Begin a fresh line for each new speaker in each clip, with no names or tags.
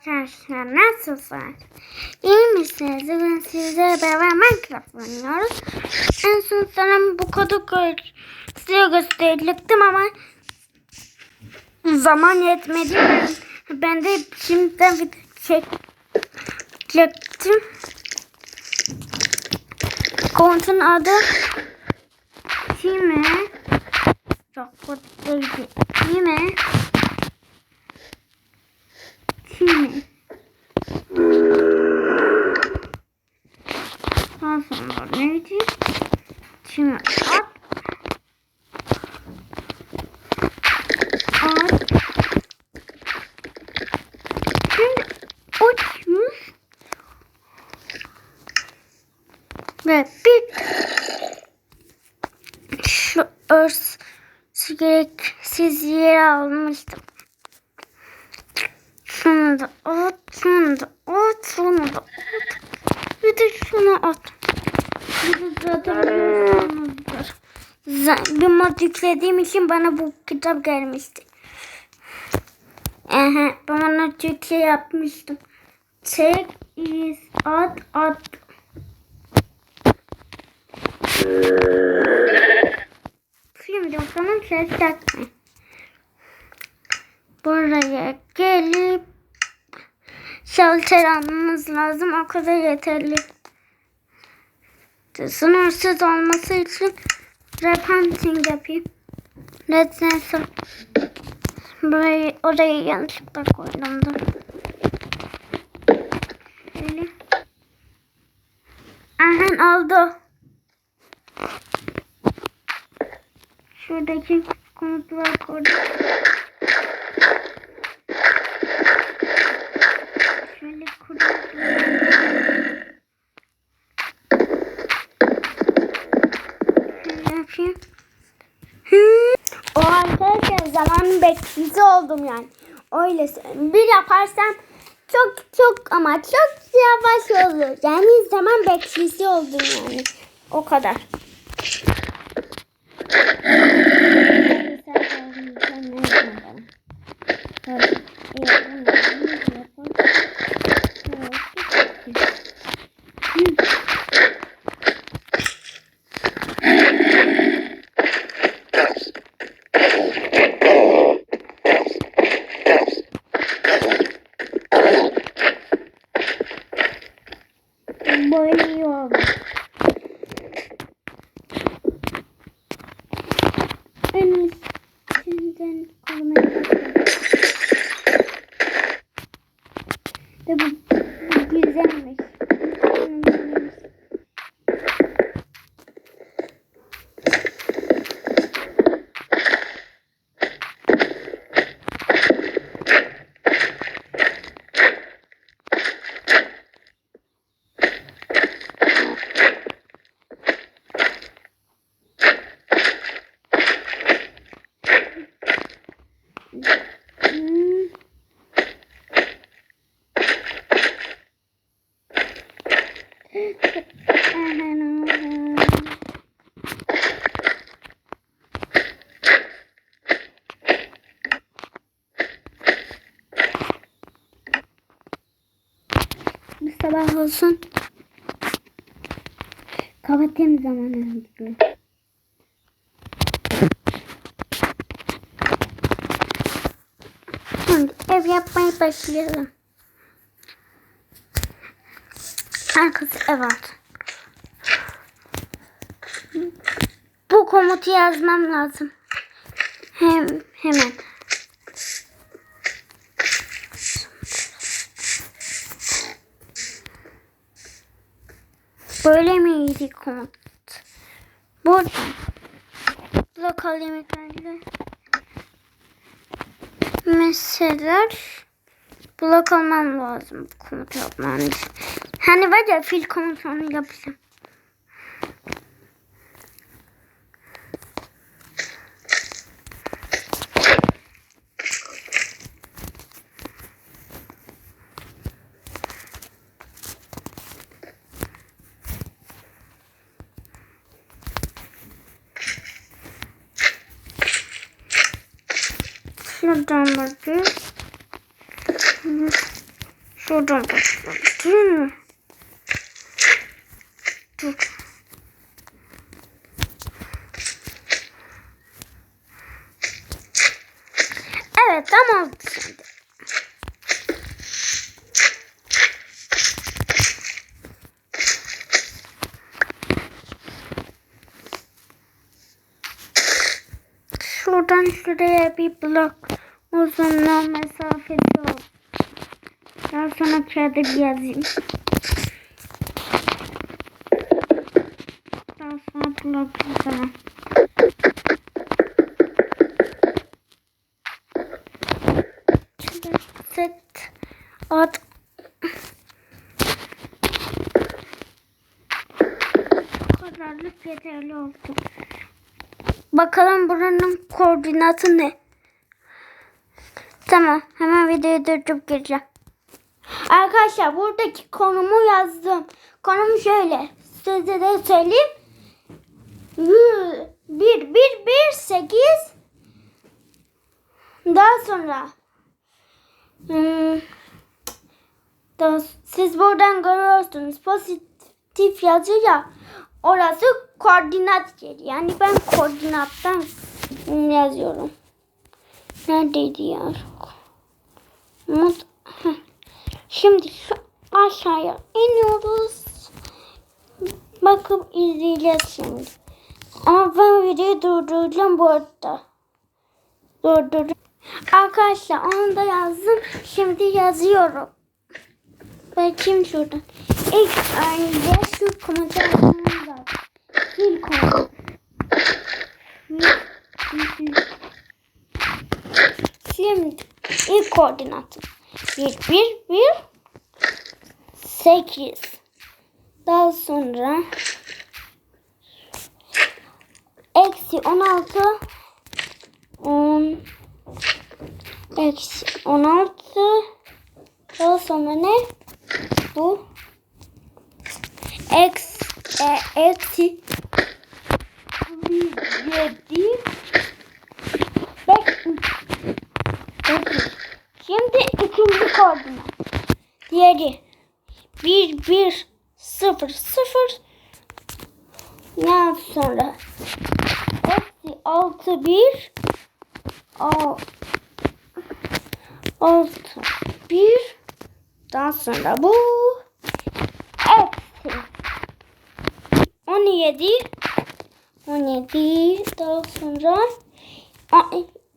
arkadaşlar nasılsınız? İyi misiniz? Bugün sizlerle beraber Minecraft oynuyoruz. En son sana bu kodu size gösterecektim ama zaman yetmedi. Ben, ben de şimdiden video çekecektim. Kontun adı Kime? Çok kötüydü. Kime? Kime? Daha sonra neydi? Kime? At. At. Şimdi uçmuş. Ve bir şu örs gereksiz yere almıştım. Şunu da at, şunu da at, şunu da at. Bir de şunu at. Bir de mod yüklediğim için bana bu kitap gelmişti. Ehe, ben ona Türkçe yapmıştım. Tek is at at. Yapmayın. Buraya gelip şalter almamız lazım. O kadar yeterli. Sınırsız olması için repenting yapayım. Let's neyse. Burayı, orayı yanlışlıkla koydum. Şöyle. Aha oldu. Şuradaki komutlar koydum. Şöyle kuruyorum. Yapayım. O arkadaşlar zaman bekçisi oldum yani. Öyle. Bir yaparsam çok çok ama çok yavaş olur. Yani zaman bekçisi oldum yani. O kadar. Böyle iyi oldu. En üstünden koymaya başladım. Ve bu, bu güzelmiş. Hmm. Bir sabah olsun. Kapatayım zamanı. Şimdi ev yapmaya başlayalım. Herkes ev at. Bu komutu yazmam lazım. Hem hemen. Miydi komut? Burada. Lokal yemeklerle. Mesela blok almam lazım komut yapmam için. Hani var ya fil komut onu yapacağım. Bakayım. Şuradan Dur. Dur. Evet tamam şimdi. Şuradan şuraya bir blok uzunluğu mesafesi kağıda bir yazayım. Daha sonra blok tamam. Şimdi set Bu kadarlık yeterli oldu. Bakalım buranın koordinatı ne? Tamam hemen videoyu durdurup gireceğim. Arkadaşlar buradaki konumu yazdım. Konum şöyle. Size de söyleyeyim. 1 1 1 8 daha sonra hmm, daha, siz buradan görüyorsunuz pozitif yazıyor ya orası koordinat yeri. Yani ben koordinattan yazıyorum. Neredeydi ya? Mut- Heh. Şimdi şu aşağıya iniyoruz. Bakıp izleyeceğiz şimdi. Ama ben videoyu durduracağım bu arada. Durdur. Arkadaşlar onu da yazdım. Şimdi yazıyorum. Bakayım şuradan. İlk önce şu komuta yazmam lazım. Sil komuta. Şimdi ilk koordinatı. 1, 1, 1, 8. Daha sonra eksi 16 10 eksi 16 daha sonra ne? Bu. Eksi e, eksi 7 5 Şimdi ikinci koordinat. Diğeri 1 1 0 0 daha sonra? Eksi 6 1 6 1 daha sonra bu. Eksi 17 17 daha sonra a-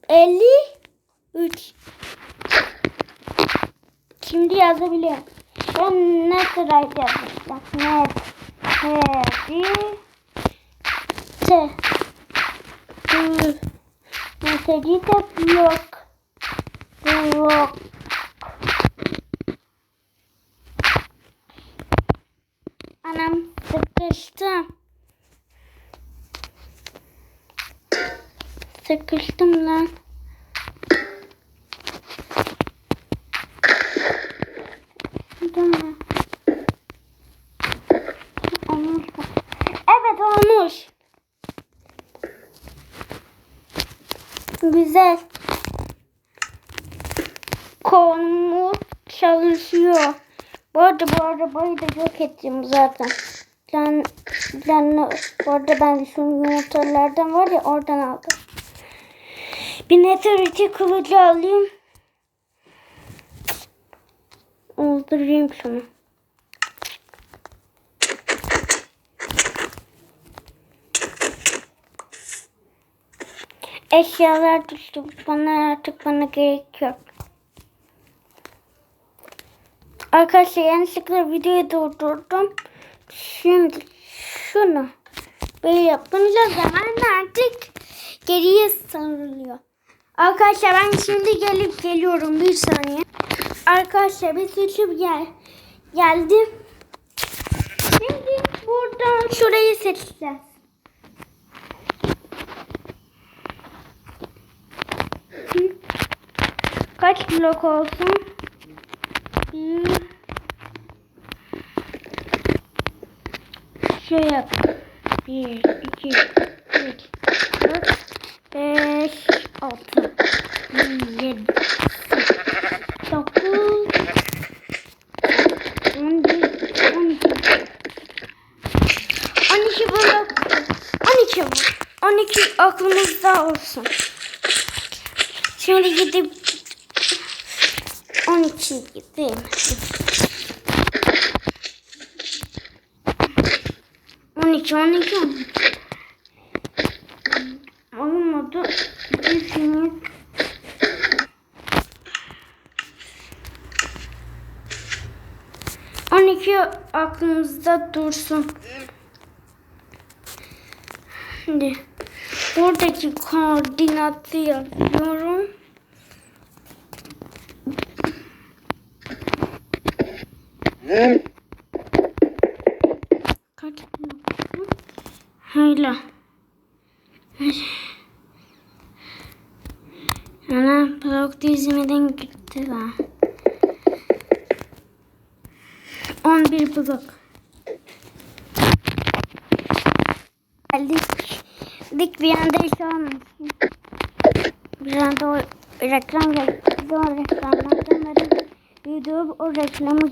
53 Şimdi yazabiliyorum. Ben ne sırayla yazacağım? Ne? Ne? T. Ü. Mesajı da blok. Blok. Anam sıkıştım. Sıkıştım lan. Değil mi? Olmuş mu? Evet olmuş. Güzel. Konumu çalışıyor. Bu arada bu arabayı da yok ettim zaten. Plan, planlı, bu arada ben şu yumurtalardan var ya oradan aldım. Bir netariti kılıcı alayım. Öldüreyim şunu. Eşyalar düştü. Bana artık bana gerek yok. Arkadaşlar yanlışlıkla videoyu durdurdum. Şimdi şunu böyle yapınca zaman artık geriye sarılıyor. Arkadaşlar ben şimdi gelip geliyorum bir saniye. Arkadaşlar bir seçip gel geldim. Şimdi buradan şurayı seçeceğiz. kaç blok olsun? Bir. Şey yap. Bir, iki, üç, dört, beş, altı, yedi, sekiz, dokuz, on bir, on iki, on iki blok, on iki blok, on iki aklımızda olsun. Şimdi gidip 12 gideyim. 12 12 12. Olmadı. Düşünün. On iki aklımızda dursun. Şimdi buradaki koordinatı yazıyorum. Kaç Öyle. Ana blok dizimeden gitti lan. 11 blok. Geldik. Dik bir anda iş olmuş. Bir anda o reklam geldi. O reklamlardan YouTube o reklamı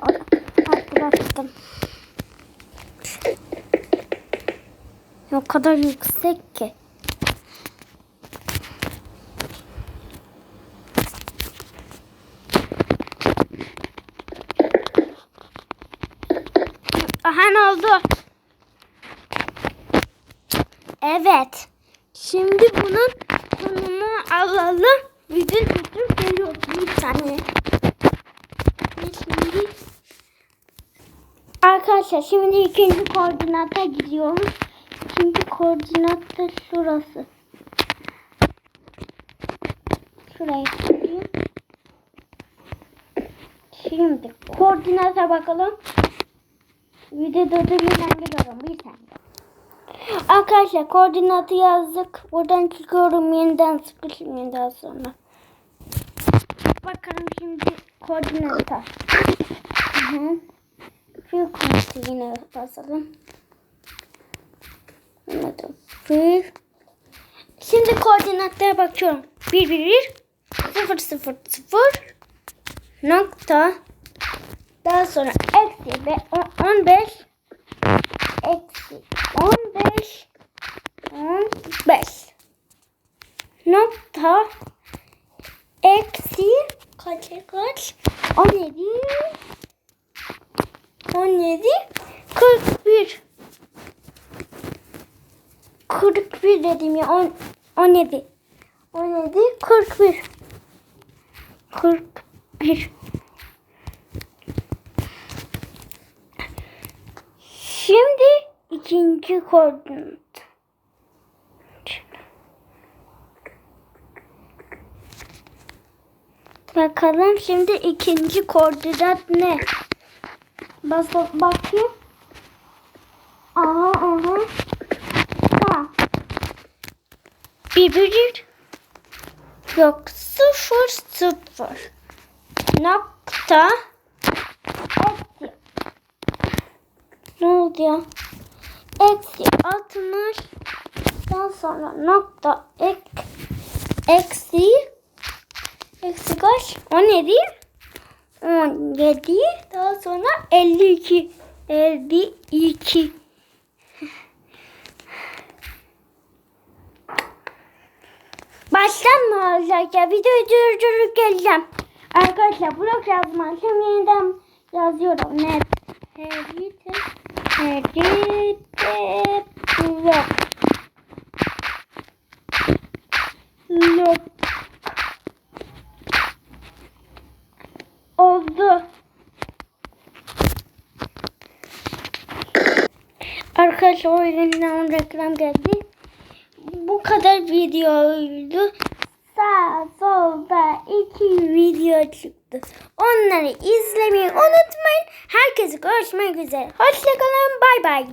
hatırlattım. O kadar yüksek ki. Aha ne oldu? Evet. Şimdi bunun konumu alalım. Video tutup geliyor bir saniye. Şimdi Arkadaşlar şimdi ikinci koordinata gidiyoruz. İkinci koordinat da şurası. Şuraya gidiyor. Şimdi koordinata bakalım. Videoda da hemen geliyorum. Bir saniye. Arkadaşlar koordinatı yazdık. Buradan çıkıyorum yeniden sıkışım daha sonra. Bakalım şimdi koordinata. Hı hı. Şu koordinatı yine basalım. Anladım. Bir. Şimdi koordinatlara bakıyorum. 1 1 1 0 0 0 nokta. Daha sonra eksi ve on- 15 eksi 15 15 nokta. Eksi kaç kaç? 17 17 41 41 dedim ya on, 17 17 41 41 Şimdi ikinci koordinat. Bakalım şimdi ikinci koordinat ne? Bas bakayım. Aha aha. Ha. Bir bir bir. Yok sıfır sıfır. Nokta. Eksi. Ne oldu ya? Eksi 60 daha sonra nokta ek eksi eksi kaç? 17 17 daha sonra 52 52 Baştan mı ya? Videoyu durdurup geleceğim. Arkadaşlar blok yazmazsam yeniden yazıyorum. Net. Harita. Harita. Blok. Blok. Oldu. Arkadaşlar o yüzden reklam geldi. Bu kadar videoydu. Sağ solda iki video çıktı. Onları izlemeyi unutmayın. Herkese görüşmek üzere. Hoşçakalın. Bay bay.